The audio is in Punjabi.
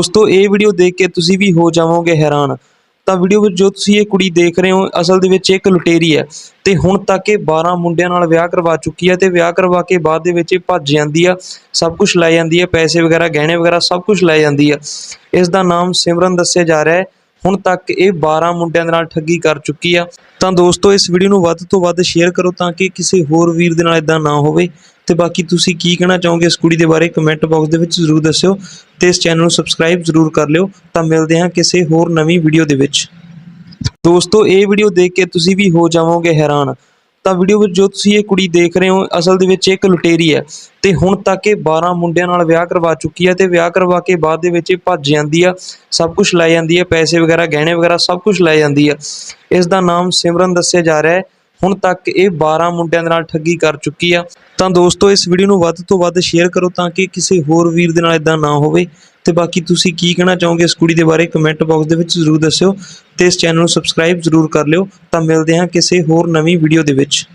ਦੋਸਤੋ, ਇਹ ਵੀਡੀਓ ਦੇਖ ਕੇ ਤੁਸੀਂ ਵੀ ਹੋ ਜਾਵੋਗੇ ਹੈਰਾਨ। ਤਾਂ ਵੀਡੀਓ ਵਿੱਚ ਜੋ ਤੁਸੀਂ ਇਹ ਕੁੜੀ ਦੇਖ ਰਹੇ ਹੋ, ਅਸਲ ਦੇ ਵਿੱਚ ਇੱਕ ਲੁਟੇਰੀ ਹੈ। ਤੇ ਹੁਣ ਤੱਕ ਇਹ 12 ਮੁੰਡਿਆਂ ਨਾਲ ਵਿਆਹ ਕਰਵਾ ਚੁੱਕੀ ਹੈ ਤੇ ਵਿਆਹ ਕਰਵਾ ਕੇ ਬਾਅਦ ਦੇ ਵਿੱਚ ਇਹ ਭੱਜ ਜਾਂਦੀ ਆ ਸਭ ਕੁਝ ਲੈ ਜਾਂਦੀ ਹੈ, ਪੈਸੇ ਵਗੈਰਾ, ਗਹਿਣੇ ਵਗੈਰਾ ਸਭ ਕੁਝ ਲੈ ਜਾਂਦੀ ਆ ਇਸ ਦਾ ਨਾਮ ਸਿਮਰਨ ਦੱਸਿਆ ਜਾ ਰਿਹਾ ਹੈ। ਹੁਣ ਤੱਕ ਇਹ 12 ਮੁੰਡਿਆਂ ਦੇ ਨਾਲ ਠੱਗੀ ਕਰ ਚੁੱਕੀ ਆ। ਤਾਂ ਦੋਸਤੋ, ਇਸ ਵੀਡੀਓ ਨੂੰ ਵੱਧ ਤੋਂ ਵੱਧ ਸ਼ੇਅਰ ਕਰੋ ਤਾਂ ਕਿ ਕਿਸੇ ਹੋਰ ਵੀਰ ਦੇ ਨਾਲ ਇਦਾਂ ਨਾ ਹੋਵੇ। ਤੇ ਬਾਕੀ ਤੁਸੀਂ ਕੀ ਕਹਿਣਾ ਚਾਹੋਗੇ ਇਸ ਕੁੜੀ ਦੇ ਬਾਰੇ ਕਮੈਂਟ ਬਾਕਸ ਦੇ ਵਿੱਚ ਜ਼ਰੂਰ ਦੱਸਿਓ ਤੇ ਇਸ ਚੈਨਲ ਨੂੰ ਸਬਸਕ੍ਰਾਈਬ ਜ਼ਰੂਰ ਕਰ ਲਿਓ। ਤਾਂ ਮਿਲਦੇ ਹਾਂ ਕਿਸੇ ਹੋਰ ਨਵੀਂ ਵੀਡੀਓ ਦੇ ਵਿੱਚ। ਦੋਸਤੋ, ਇਹ ਵੀਡੀਓ ਦੇਖ ਕੇ ਤੁਸੀਂ ਵੀ ਹੋ ਜਾਵੋਗੇ ਹੈਰਾਨ। ਤਾਂ ਵੀਡੀਓ ਵਿੱਚ ਜੋ ਤੁਸੀਂ ਇਹ ਕੁੜੀ ਦੇਖ ਰਹੇ ਹੋ, ਅਸਲ ਦੇ ਵਿੱਚ ਇੱਕ ਲੁਟੇਰੀ ਹੈ। ਤੇ ਹੁਣ ਤੱਕ ਇਹ 12 ਮੁੰਡਿਆਂ ਨਾਲ ਵਿਆਹ ਕਰਵਾ ਚੁੱਕੀ ਹੈ ਤੇ ਵਿਆਹ ਕਰਵਾ ਕੇ ਬਾਅਦ ਦੇ ਵਿੱਚ ਇਹ ਭੱਜ ਜਾਂਦੀ ਆ, ਸਭ ਕੁਝ ਲੈ ਜਾਂਦੀ ਹੈ, ਪੈਸੇ ਵਗੈਰਾ, ਗਹਿਣੇ ਵਗੈਰਾ ਸਭ ਕੁਝ ਲੈ ਜਾਂਦੀ ਆ। ਇਸ ਦਾ ਨਾਮ ਸਿਮਰਨ ਦੱਸਿਆ ਜਾ ਰਿਹਾ ਹੈ। ਹੁਣ ਤੱਕ ਇਹ 12 ਮੁੰਡਿਆਂ ਦੇ ਨਾਲ ਠੱਗੀ ਕਰ ਚੁੱਕੀ ਆ। ਤਾਂ ਦੋਸਤੋ, ਇਸ ਵੀਡੀਓ ਨੂੰ ਵੱਧ ਤੋਂ ਵੱਧ ਸ਼ੇਅਰ ਕਰੋ ਤਾਂ ਕਿ ਕਿਸੇ ਹੋਰ ਵੀਰ ਦੇ ਨਾਲ ਇਦਾਂ ਨਾ ਹੋਵੇ। ਤੇ ਬਾਕੀ ਤੁਸੀਂ ਕੀ ਕਹਿਣਾ ਚਾਹੋਗੇ ਇਸ ਕੁੜੀ ਦੇ ਬਾਰੇ ਕਮੈਂਟ ਬਾਕਸ ਦੇ ਵਿੱਚ ਜ਼ਰੂਰ ਦੱਸਿਓ ਤੇ ਇਸ ਚੈਨਲ ਨੂੰ ਸਬਸਕ੍ਰਾਈਬ ਜ਼ਰੂਰ ਕਰ ਲਿਓ। ਤਾਂ ਮਿਲਦੇ ਹਾਂ ਕਿਸੇ ਹੋਰ ਨਵੀਂ ਵੀਡੀਓ ਦੇ ਵਿੱਚ।